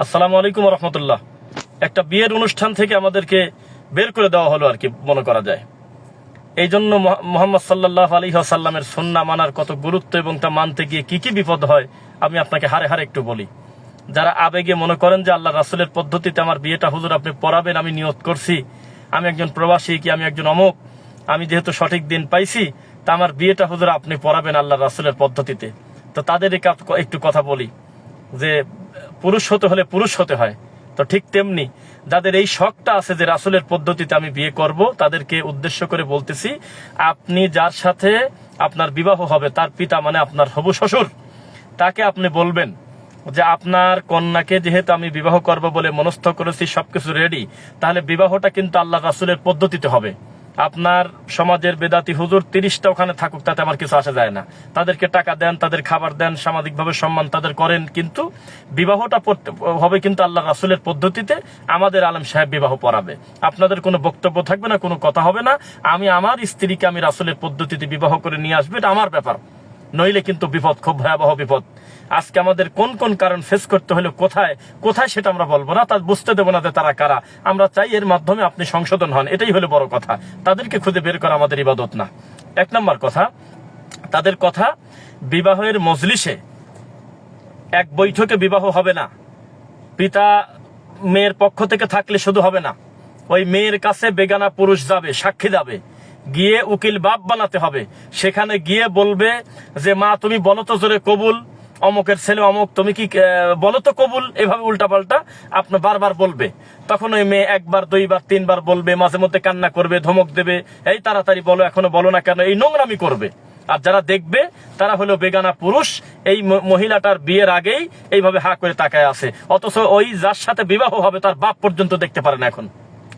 আসসালামু আলাইকুম রহমতুল্লাহ। একটা বিয়ের অনুষ্ঠান থেকে আমাদেরকে বের করে দেওয়া হলো আর কি মনে করা যায়। এই জন্য মহ- মোহাম্মদ সাল্লাহ আলী সাল্লামের সন্না মানার কত গুরুত্ব এবং তা মানতে গিয়ে কি কি বিপদ হয়, আমি আপনাকে হারে হারে একটু বলি। যারা আবেগে মনে করেন যে আল্লাহ রাসুলের পদ্ধতিতে আমার বিয়েটা হুজুর আপনি পড়াবেন, আমি নিয়ত করছি। আমি একজন প্রবাসী কি আমি একজন অমুক? আমি যেহেতু সঠিক দিন পাইছি, তা আমার বিয়েটা হুজুর আপনি পড়াবেন আল্লাহ রাসুলের পদ্ধতিতে। তো তাদের একটু কথা বলি। যে পুরুষ হতে হলে পুরুষ হতে হয়। তো ঠিক তেমনি যাদের এই শখটা আছে যে রাসুলের পদ্ধতিতে আমি বিয়ে করব, তাদেরকে উদ্দেশ্য করে বলতেছি, আপনি যার সাথে আপনার বিবাহ হবে, তার পিতা মানে আপনার হবু শ্বশুর, তাকে আপনি বলবেন যে আপনার কন্যাকে যেহেতু আমি বিবাহ করব বলে মনস্থ করেছি, সবকিছু রেডি তাহলে বিবাহটা কিন্তু আল্লাহ রাসুলের পদ্ধতিতে হবে। আপনার সমাজের বেদাতি হুজুর তিরিশটা ওখানে থাকুক, তাতে আমার কিছু আসা যায় না। তাদেরকে টাকা দেন, তাদের খাবার দেন, সামাজিকভাবে সম্মান তাদের করেন, কিন্তু বিবাহটা হবে কিন্তু আল্লাহ রাসুলের পদ্ধতিতে আমাদের আলম সাহেব বিবাহ পড়াবে। আপনাদের কোনো বক্তব্য থাকবে না, কোনো কথা হবে না। আমি, আমার স্ত্রীকে আমি রাসুলের পদ্ধতিতে বিবাহ করে নিয়ে আসবে, এটা আমার ব্যাপার। নইলে কিন্তু বিপদ, খুব ভয়াবহ বিপদ। আজকে আমাদের কোন কোন কারণ ফেস করতে হলে, কোথায় কোথায় সেটা আমরা বলব না তার বুঝতে দেবো না যে তারা কারা। আমরা চাই এর মাধ্যমে আপনি সংশোধন হন, এটাই হলো বড় কথা। তাদেরকে খুঁজে বের করা আমাদের ইবাদত না। এক নম্বর কথা, তাদের কথা, বিবাহের মজলিসে এক বৈঠকে বিবাহ হবে না। পিতা মেয়ের পক্ষ থেকে থাকলে শুধু হবে না। ওই মেয়ের কাছে বেগানা পুরুষ যাবে, সাক্ষী যাবে। গিয়ে উকিল বাপ বানাতে হবে। সেখানে গিয়ে বলবে যে, মা, তুমি বলো তো জোরে কবুল। অমুকের ছেলে অমুক, তুমি কি বলো তো কবুল। এভাবে উল্টাপাল্টা আপনি বারবার বলবে। তখন ওই মেয়ে একবার, দুইবার, তিনবার বলবে, মাঝে মধ্যে কান্না করবে, ধমক দেবে। এই তাড়াতাড়ি বলো, এখনও বলো না কেন? এই নোংরামি করবে। আর যারা দেখবে, তারা হলো বেগানা পুরুষ। এই মহিলাটার বিয়ের আগেই এইভাবে হা করে তাকায় আছে। অথচ ওই যার সাথে বিবাহ হবে, তার বাপ পর্যন্ত দেখতে পারে না এখন।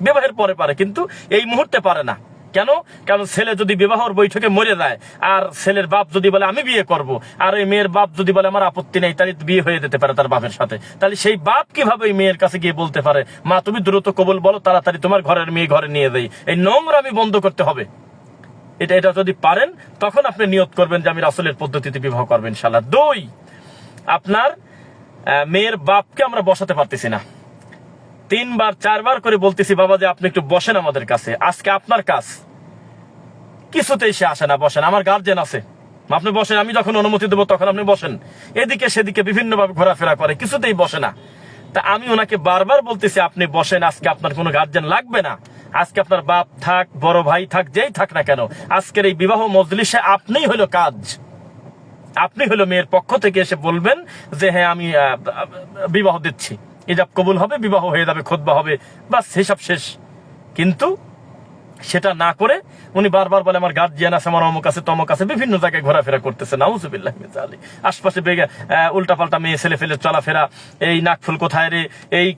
বিবাহের পরে পারে, কিন্তু এই মুহূর্তে পারে না। কেন? কারণ ছেলে যদি বিবাহর বৈঠকে মরে যায়, আর ছেলের বাপ যদি বলে, আমি বিয়ে করব আর ওই মেয়ের বাপ যদি বলে, আমার আপত্তি নেই তাহলে বিয়ে হয়ে যেতে পারে তার বাপের সাথে। তাহলে সেই বাপ কীভাবে ওই মেয়ের কাছে গিয়ে বলতে পারে, মা, তুমি দ্রুত কবল বলো, তাড়াতাড়ি তোমার ঘরের মেয়ে ঘরে নিয়ে দেই এই নোংরা আমি বন্ধ করতে হবে। এটা এটা যদি পারেন, তখন আপনি নিয়ত করবেন যে, আমি রাসুলের পদ্ধতিতে বিবাহ করবেন ইনশাল্লাহ দুই, আপনার মেয়ের বাপকে আমরা বসাতে পারতেছি না। তিনবার, চারবার করে বলতেছি, বাবা যে আপনি একটু বসেন আমাদের কাছে। আজকে আপনার কাজ। কিছুতেই সে আসে না, বসেন। আমার গার্জেন আছে। আপনি বসেন, আমি যখন অনুমতি দেবো তখন আপনি বসেন। এদিকে সেদিকে বিভিন্ন ভাবে ঘোরাফেরা করে, কিছুতেই বসে না। তা আমি ওনাকে বারবার বলতেছি, আপনি বসেন, আজকে আপনার কোনো গার্জেন লাগবে না। আজকে আপনার বাপ থাক, বড় ভাই থাক, যেই থাক না কেন, আজকের এই বিবাহ মজলিসে আপনিই হলো কাজ। আপনি হলো মেয়ের পক্ষ থেকে এসে বলবেন যে হ্যাঁ আমি বিবাহ দিচ্ছি। ইজাব কবুল হবে, বিবাহ হয়ে যাবে, খোদবা হবে, বাস হিসাব শেষ। কিন্তু সেটা না করে উনি বারবার বলে, আমার গার্জিয়ান আছে, আমার অমুক আছে, তমক আছে, বিভিন্ন জায়গায় ঘোরাফেরা করতেছে, নাউজুবিল্লাহ জালিক। আশপাশে বেগে উল্টা পাল্টা মেয়ে, ছেলে ফেলে চলাফেরা, এই নাকফুল কোথায় রে, এই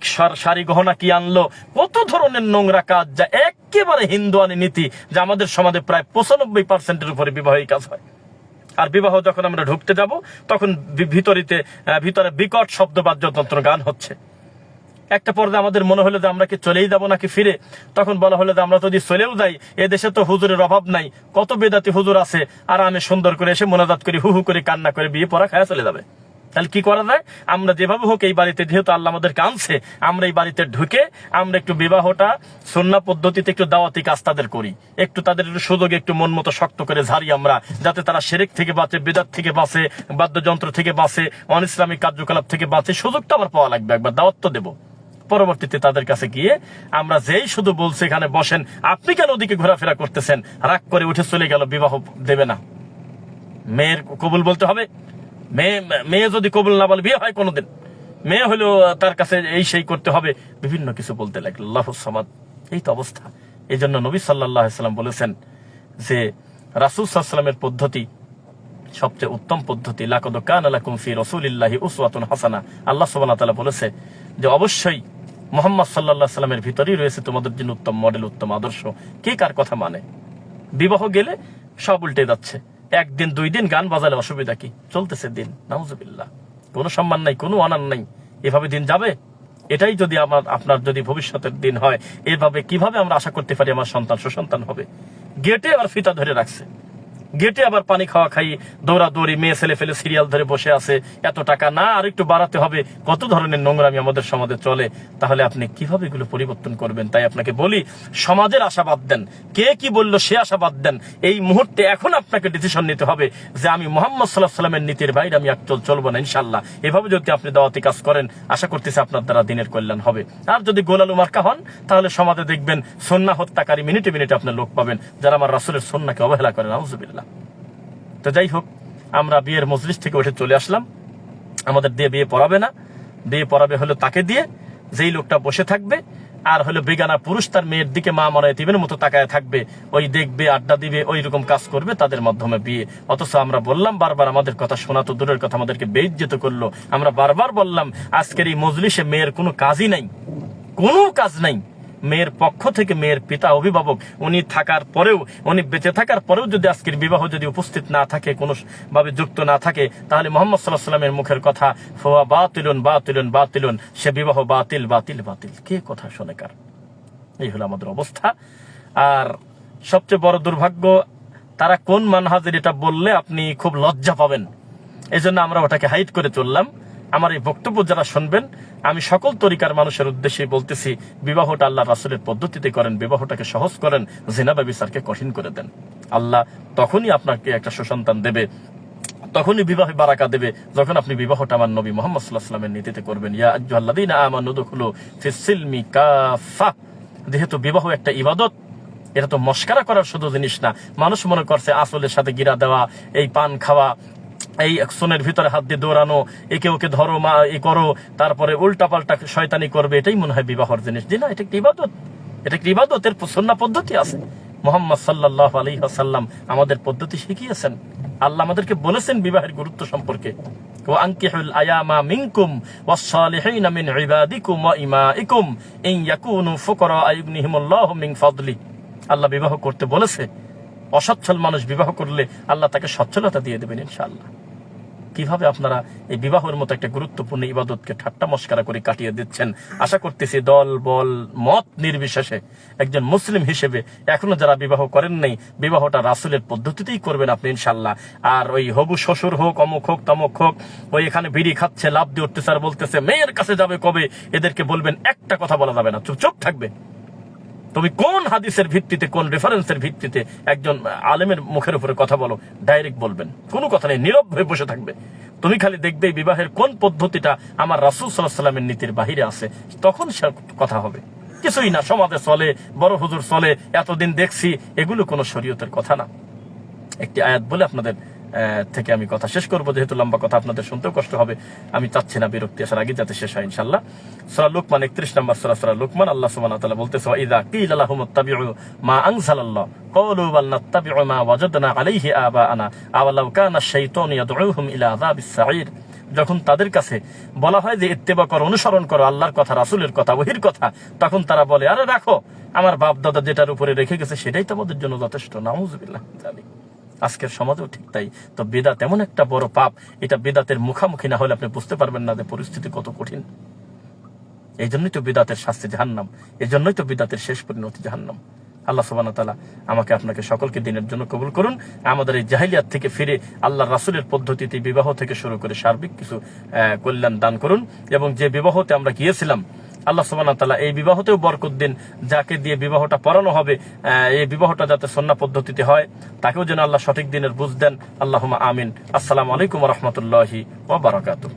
শাড়ি গহনা কি আনলো, কত ধরনের নোংরা কাজ যা একেবারে হিন্দুয়ানি নীতি, যা আমাদের সমাজে প্রায় পঁচানব্বই পার্সেন্টের উপরে বিবাহ কাজ হয়। আর বিবাহ যখন আমরা ঢুকতে যাব, তখন ভিতরিতে ভিতরে বিকট শব্দ বাদ্যযন্ত্র গান হচ্ছে। একটা পর্যায়ে আমাদের মনে হলো যে আমরা কি চলেই যাব নাকি ফিরে? তখন বলা হলো যে আমরা যদি চলেও যাই, এ দেশে তো হুজুরের অভাব নাই। কত বেদাতি হুজুর আছে? আর আমি সুন্দর করে এসে মোনাজাত করি, হু হু করে কান্না করে বিয়ে পড়া খায়া চলে যাবে। তাহলে কি করা যায়? আমরা যেভাবে হোক এই বাড়িতে, যেহেতু আল্লাহ আমাদেরকে আনছে, আমরা এই বাড়িতে ঢুকে আমরা একটু বিবাহটা সন্না পদ্ধতিতে একটু দাওয়াতি কাজ তাদের করি। একটু তাদের একটু সুযোগে একটু মন মতো শক্ত করে ঝাড়ি আমরা, যাতে তারা সেরেক থেকে বাঁচে, বেদাত থেকে বাঁচে, বাদ্যযন্ত্র থেকে বাঁচে অন ইসলামিক কার্যকলাপ থেকে বাঁচে, সুযোগটা আবার পাওয়া লাগবে একবার, দাওয়াত তো দেবো। পরবর্তীতে তাদের কাছে গিয়ে আমরা যেই শুধু বলছি এখানে বসেন, আপনি কেন ওদিকে ঘোরাফেরা করতেছেন? রাগ করে উঠে চলে গেল, বিবাহ দেবে না। মেয়ের কবুল বলতে হবে? মেয়ে মেয়ে যদি কবুল না বলে বিয়ে হয় কোনোদিন? মেয়ে হলেও তার কাছে এই সেই করতে হবে। বিভিন্ন কিছু বলতে লাগল। আল্লাহ এই তো অবস্থা। এই জন্য নবী সাল্লাহ সাল্লাম বলেছেন যে, রাসুল সাল্লামের পদ্ধতি, সবচেয়ে উত্তম পদ্ধতি, লাকদ কান আলাকুম ফি রাসূলিল্লাহি উসওয়াতুন হাসানা। আল্লাহ সুবহানাহু তাআলা বলেছে যে, অবশ্যই মোহাম্মদ আলাইহি সাল্লামের ভিতরেই রয়েছে তোমাদের জন্য উত্তম মডেল, উত্তম আদর্শ। কে কার কথা মানে? বিবাহ গেলে সব উল্টে যাচ্ছে। একদিন, দুই দিন গান বাজালে অসুবিধা কি? চলতেছে দিন। নাউজুবিল্লাহ। কোনো সম্মান নাই, কোনো অনার নাই। এভাবে দিন যাবে? এটাই যদি আমার, আপনার যদি ভবিষ্যতের দিন হয়, এভাবে কীভাবে আমরা আশা করতে পারি আমার সন্তান, সুসন্তান হবে? গেটে আর ফিতা ধরে রাখছে। গেটে আবার পানি খাওয়া খাই, দৌড়াদৌড়ি, মেয়ে, ছেলে ফেলে সিরিয়াল ধরে বসে আছে, এত টাকা না, আর একটু বাড়াতে হবে, কত ধরনের নোংরামি আমাদের সমাজে চলে? তাহলে আপনি কীভাবে এগুলো পরিবর্তন করবেন? তাই আপনাকে বলি, সমাজের আশাবাদ দেন। কে কি বলল সে আশাবাদ দেন। এই মুহূর্তে এখন আপনাকে ডিসিশন নিতে হবে যে আমি মোহাম্মদ সাল্লাহ সাল্লামের নীতির বাইরে আমি একচল চলবো না ইনশাল্লাহ এভাবে যদি আপনি দাওয়াতি কাজ করেন, আশা করতেছি আপনার দ্বারা দিনের কল্যাণ হবে। আর যদি গোলালু মার্কা হন, তাহলে সমাজে দেখবেন সন্না হত্যাকারী মিনিটে মিনিটে আপনার লোক পাবেন, যারা আমার রাসুলের সন্নাকে অবহেলা করেন আউজুবিল্লাহ তো যাই হোক, আমরা বিয়ের মজলিস থেকে উঠে চলে আসলাম। আমাদের দিয়ে বিয়ে পড়াবে না। বিয়ে পড়াবে হলো তাকে দিয়ে, যেই লোকটা বসে থাকবে, আর হলো বেগানা পুরুষ তার মেয়ের দিকে মা মরায় দিবেন মতো তাকায় থাকবে, ওই দেখবে, আড্ডা দিবে, ওই রকম কাজ করবে তাদের মাধ্যমে বিয়ে। অথচ আমরা বললাম বারবার, আমাদের কথা শোনা তো দূরের কথা, আমাদেরকে বেইজ্জিত করল। আমরা বারবার বললাম, আজকের এই মজলিসে মেয়ের কোনো কাজই নাই। কোনো কাজ নাই। মেয়ের পক্ষ থেকে মেয়ের পিতা অভিভাবক উনি থাকার পরেও, উনি বেঁচে থাকার পরেও যদি আজকের বিবাহ যদি উপস্থিত না থাকে কোনো ভাবে যুক্ত না থাকে, তাহলে মোহাম্মদ সাল্লাহ সাল্লামের মুখের কথা, ফোয়া বাতিলুন বাতিলুন বাতিলুন, সে বিবাহ বাতিল বাতিল বাতিল। কে কথা শোনে কার? এই হলো আমাদের অবস্থা। আর সবচেয়ে বড় দুর্ভাগ্য, তারা কোন মানহাজের এটা বললে আপনি খুব লজ্জা পাবেন। এই জন্য আমরা ওটাকে হাইট করে চললাম। আমার এই বক্তব্য যারা শুনবেন, আমি সকল তরিকার মানুষের উদ্দেশ্যে বলতেছি, বিবাহটা আল্লাহ রাসুলের পদ্ধতিতে করেন, বিবাহটাকে সহজ করেন জেনাবা বিচারকে কঠিন করে দেন। আল্লাহ তখনই আপনাকে একটা সুসন্তান দেবে, তখনই বিবাহে বারাকা দেবে, যখন আপনি বিবাহটা আমার নবী মোহাম্মদ সাল্লাহ সাল্লামের নীতিতে করবেন। ইয়া আজ্জুহাল্লাদিন আমানু দুখুলু ফিসিলমি কাফা যেহেতু বিবাহ একটা ইবাদত, এটা তো মস্কারা করার শুধু জিনিস না, মানুষ মনে করছে আসলের সাথে গিরা দেওয়া, এই পান খাওয়া এই সোনের ভিতরে হাত দিয়ে দৌড়ানো, একে ওকে ধরো, মা, এ করো, তারপরে উল্টা পাল্টা শয়তানি করবে, এটাই মনে হয় বিবাহর জিনিস। জি এটা একটি ইবাদত। এটা একটি ইবাদতের সন্না পদ্ধতি আছে। মোহাম্মদ সাল্লাহ আলী আসাল্লাম আমাদের পদ্ধতি শিখিয়েছেন। আল্লাহ আমাদেরকে বলেছেন বিবাহের গুরুত্ব সম্পর্কে। আল্লাহ বিবাহ করতে বলেছে অসচ্ছল মানুষ বিবাহ করলে আল্লাহ তাকে সচ্ছলতা দিয়ে দেবেন ইনশাআল্লাহ। কীভাবে আপনারা এই বিবাহের মতো একটা গুরুত্বপূর্ণ ইবাদতকে ঠাট্টা মস্কারা করে কাটিয়ে দিচ্ছেন? আশা করতেছি দল, বল, মত নির্বিশেষে একজন মুসলিম হিসেবে এখনও যারা বিবাহ করেন নাই, বিবাহটা রাসুলের পদ্ধতিতেই করবেন আপনি ইনশাল্লাহ আর ওই হবু শ্বশুর হোক, অমুক হোক, তমুক হোক, ওই এখানে বিড়ি খাচ্ছে লাভ দিয়ে উঠতেছে আর বলতেছে, মেয়ের কাছে যাবে কবে? এদেরকে বলবেন, একটা কথা বলা যাবে না চুপ থাকবে। তুমি কোন হাদিসের ভিত্তিতে, কোন রেফারেন্সের ভিত্তিতে একজন আলেমের মুখের উপরে কথা বলো ডাইরেক্ট বলবেন। কোনো কথা নেই, নীরব হয়ে বসে থাকবে। তুমি খালি দেখবে বিবাহের কোন পদ্ধতিটা আমার রাসুল সাল্লাহ সাল্লামের নীতির বাহিরে আছে, তখন সে কথা হবে। কিছুই না, সমাজে চলে, বড় হুজুর চলে, এতদিন দেখছি, এগুলো কোনো শরীয়তের কথা না। একটি আয়াত বলে আপনাদের থেকে আমি কথা শেষ করব। যেহেতু লম্বা কথা আপনাদের শুনতেও কষ্ট হবে, আমি চাচ্ছি না বিরক্তি আসার আগে যাতে শেষ হয় ইনশাল্লাহ সূরা লুকমান 31 নম্বর সূরা সূরা লুকমান, আল্লাহ ওয়া তাআলা বলতেছে ইত্তাবিউ মা ক্বালু বাল নাত্তাবিউ মা ওয়াজাদনা আলাইহি আবাআনা আও লাউ কানা আশ-শাইতানু ইয়াদউহুম ইলা আযাবিস সাঈর যখন তাদের কাছে বলা হয় যে, ইত্তেবা করো, অনুসরণ করো, আল্লাহর কথা, রাসূলের কথা, ওহির কথা, তখন তারা বলে, আরে রাখো, আমার বাপ দাদা যেটার উপরে রেখে গেছে, সেটাই তো আমাদের জন্য যথেষ্ট, নাউজুবিল্লাহ, জানি। আজকের সমাজেও ঠিক তাই। তো বেদাত এমন একটা বড় পাপ, এটা বেদাতের মুখামুখি না হলে আপনি বুঝতে পারবেন না যে পরিস্থিতি কত কঠিন। এই জন্যই তো বিদাতের শাস্তি জাহান্নাম, এই জন্যই তো বিদাতের শেষ পরিণতি জাহান্নাম। আল্লাহ সুবান তালা আমাকে, আপনাকে সকলকে দিনের জন্য কবুল করুন। আমাদের এই জাহিলিয়াত থেকে ফিরে আল্লাহ রাসুলের পদ্ধতিতে বিবাহ থেকে শুরু করে সার্বিক কিছু কল্যাণ দান করুন। এবং যে বিবাহতে আমরা গিয়েছিলাম আল্লাহ সুবান তালা এই বিবাহতেও বরকত দিন। যাকে দিয়ে বিবাহটা পড়ানো হবে এই বিবাহটা যাতে সন্না পদ্ধতিতে হয়, তাকেও যেন আল্লাহ সঠিক দিনের বুঝ দেন। আল্লাহ আমিন। আসসালামু আলাইকুম রহমতুল্লাহি ওবরাকাতুহ